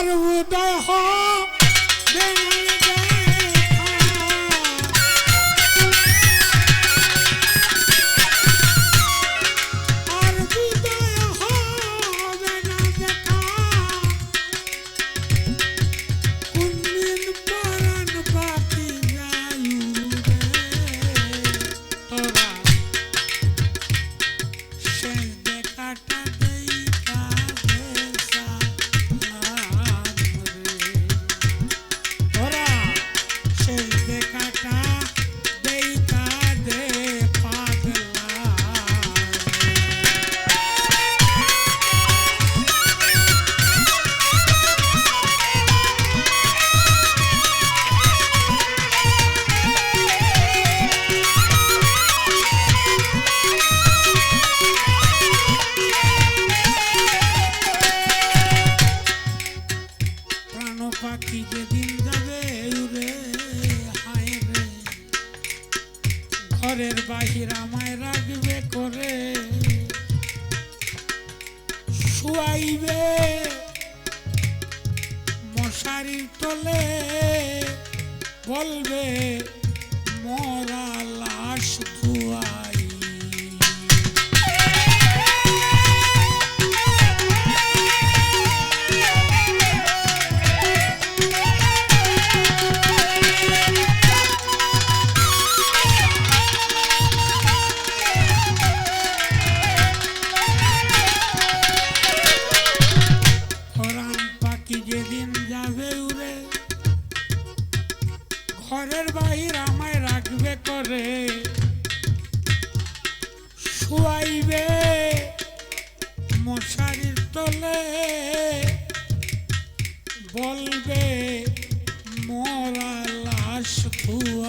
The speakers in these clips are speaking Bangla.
আর উদয় হবে ঘরের বাহির আমায় রাখবে করে। শুয়াইবে মশারি তলে বলবে মরা লাশ শুয়াইবে মশারির তলে বলবে মরা লাশ ধুয়াই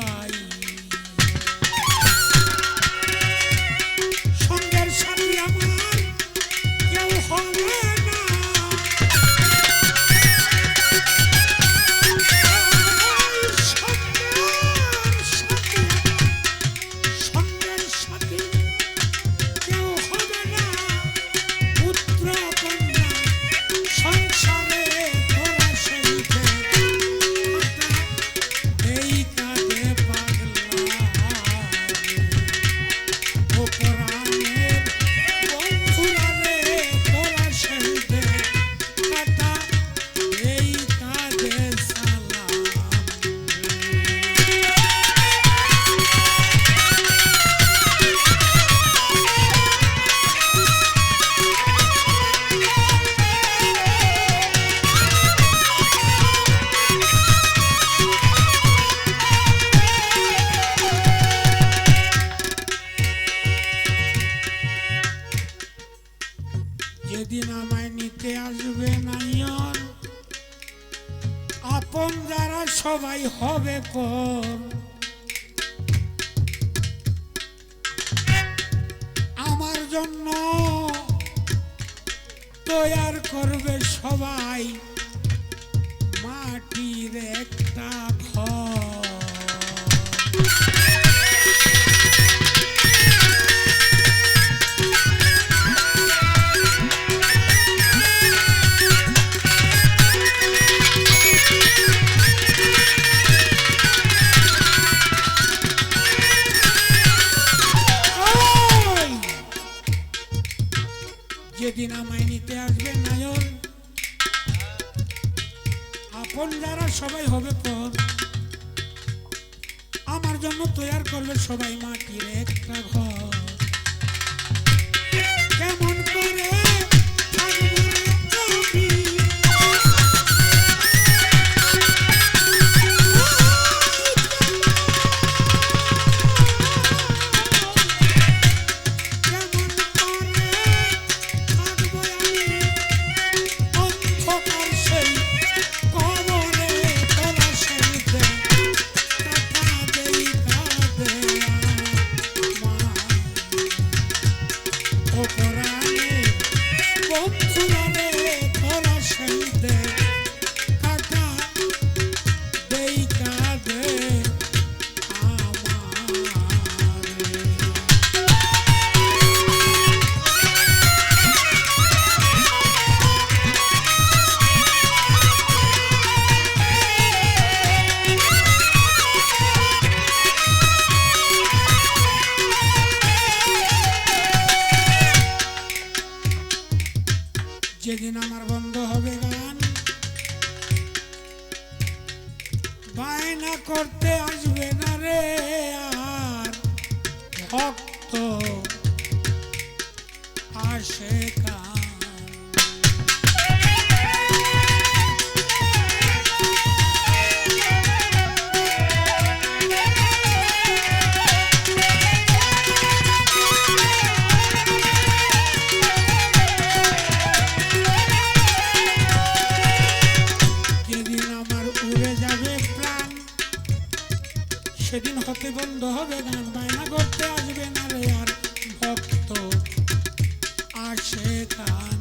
যেদিন আমায় নিতে আসবে নাইয়ন, আপন যারা সবাই হবে পর আমার জন্য তৈয়ার করবে সবাই মাটির একটা ঘর আপন যারা সবাই হবে পর আমার জন্য তৈয়ার করবে সবাই মাটির একটা ঘর। কেমন করে বায়না করতে আসবে না রে আর ভক্ত আসে সেদিন বন্ধ হবে না বায়না করতে আসবে না রে আর ভক্ত আসে গান